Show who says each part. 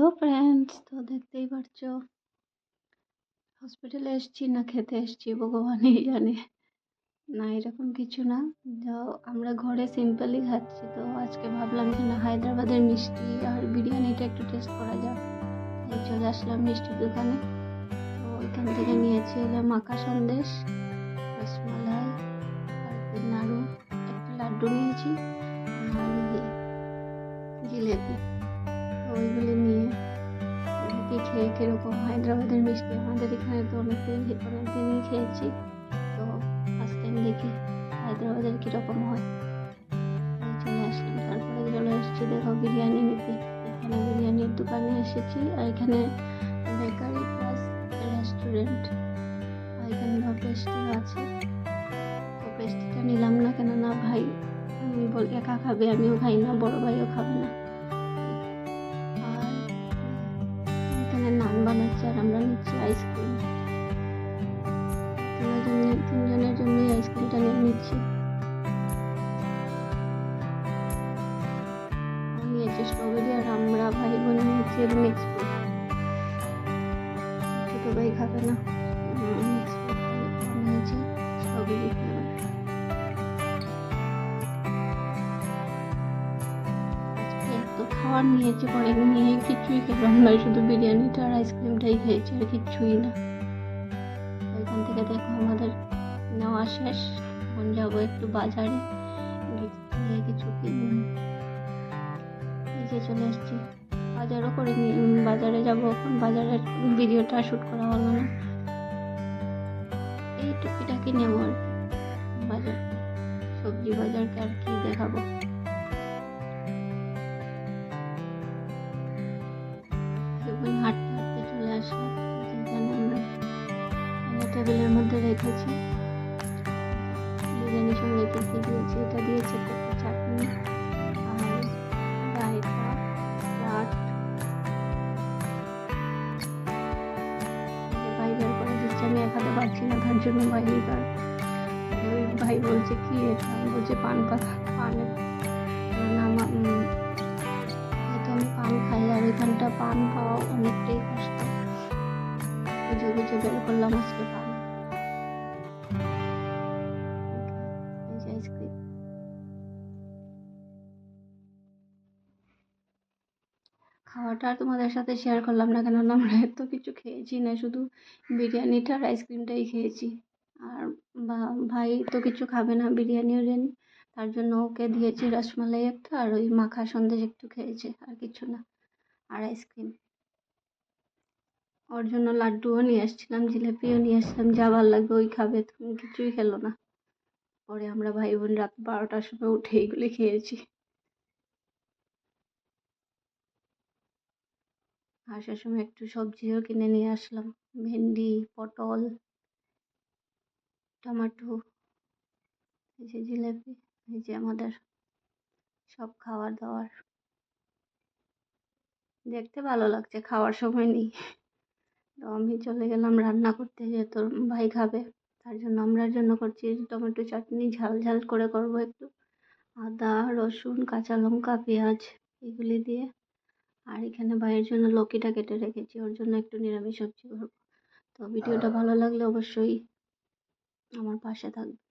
Speaker 1: Hello friends, তো দেখতেই পারছ? হসপিটালে এসছি, না খেতে এসছি, ভগবানই জানে। না, এরকম কিছু না। তো আমরা ঘরে সিম্পলই খাচ্ছি, তো আজকে ভাবলাম যে না, হায়দ্রাবাদের মিষ্টি আর বিরিয়ানিটা একটু টেস্ট করা যাক। তাই চলে আসলাম মিষ্টির দোকানে। তো ওইখান থেকে নিয়েছি হলো মাখা সন্দেশ, রসমালাই, তারপর নাড়ু, একটা লাড্ডু নিয়েছি, আর জিলেপি। ওইগুলো নিয়ে দেখি খেয়ে কীরকম হায়দ্রাবাদের মিষ্টি আমাদের এখানে তো অনেকদিন অনেকদিনই খেয়েছি। তো ফার্স্ট টাইম দেখি হায়দ্রাবাদের কীরকম হয়। চলে আসলাম। তারপরে চলে এসেছি দেখো বিরিয়ানি নিতে। এখানে বিরিয়ানির দোকানে এসেছি আর এখানে বেকারি প্লাস রেস্টুরেন্ট আর এখানে পেস্ট্রি আছে। তো পেস্ট্রিটা নিলাম না কেননা ভাই, আমি বল একা খাবে, আমিও খাই না, বড় ভাইও খাবে না। আইসক্রিম তিনজনের জন্যই আইসক্রিমটা নিয়ে নিচ্ছি। আমি নিয়েছি স্ট্রবেরি আর আমরা ভাই বোন নিয়েছি মিক্স ছোটো ভাই খাবে না। খাবার নিয়েছি পরে নিয়ে কিছুই খেলাম না, শুধু বিরিয়ানিটা আর আইসক্রিমটাই খেয়েছি আর কিচ্ছুই না। এখান থেকে দেখো আমাদের নেওয়া শেষ। এখন যাব একটু বাজারে। গিয়ে কিছু যে চলে এসেছি। বাজারও করে বাজারে যাব এখন। বাজারের ভিডিওটা শ্যুট করা হলো না। এই টুকিটাকি নেব আর বাজার সবজি বাজারকে আর কি দেখাবো। টেবিলের মধ্যে রেখেছি। বিরিয়ানির সঙ্গে কী দিয়েছে। এটা দিয়েছে একটা চাটনি আর রায়তা, চাট। ভাই বের করে দিচ্ছে। আমি এক হাতে পারছি না, তার জন্য ভাই এবার ওই ভাই বলছে, কি এটা? বলছি, পান পাতা পানের পান খাই, আর এখানটা পান পাওয়া অনেকটাই কষ্ট। বের করলাম আজকে পান। খাওয়াটা আর তোমাদের সাথে শেয়ার করলাম না কেননা আমরা এত কিছু খেয়েছি না, শুধু বিরিয়ানিটা আর আইসক্রিমটাই খেয়েছি। আর ভাই তো কিছু খাবে না বিরিয়ানিও নেন তার জন্য ওকে দিয়েছি রসমালাই একটা আর ওই মাখা সন্দেশ একটু খেয়েছে, আর কিছু না, আর আইসক্রিম ওর জন্য লাড্ডুও নিয়ে আসছিলাম, জিলিপিও নিয়ে আসছিলাম, যা ভালো লাগবে ওই খাবে, তুমি কিছুই খেলো না। পরে আমরা ভাই বোন রাত বারোটার সময় উঠে এইগুলি খেয়েছি। আসার সময় একটু সবজিও কিনে নিয়ে আসলাম। ভেন্ডি, পটল, টমেটো, এই যে জিলেপি, এই যে আমাদের সব খাবার দাওয়ার। দেখতে ভালো লাগছে, খাওয়ার সময় নেই। তো আমি চলে গেলাম রান্না করতে যেহেতু ভাই খাবে, তার জন্য আমরার জন্য করছি টমেটো চাটনি, ঝাল ঝাল করে করব একটু। আদা, রসুন, কাঁচা লঙ্কা, পেঁয়াজ, এগুলি দিয়ে আর এখানে ভাইয়ের জন্য লকিটা কেটে রেখেছি ওর জন্য একটু নিরামিষ সবজি করব। তো ভিডিওটা ভালো লাগলে অবশ্যই আমার পাশে থাকবে।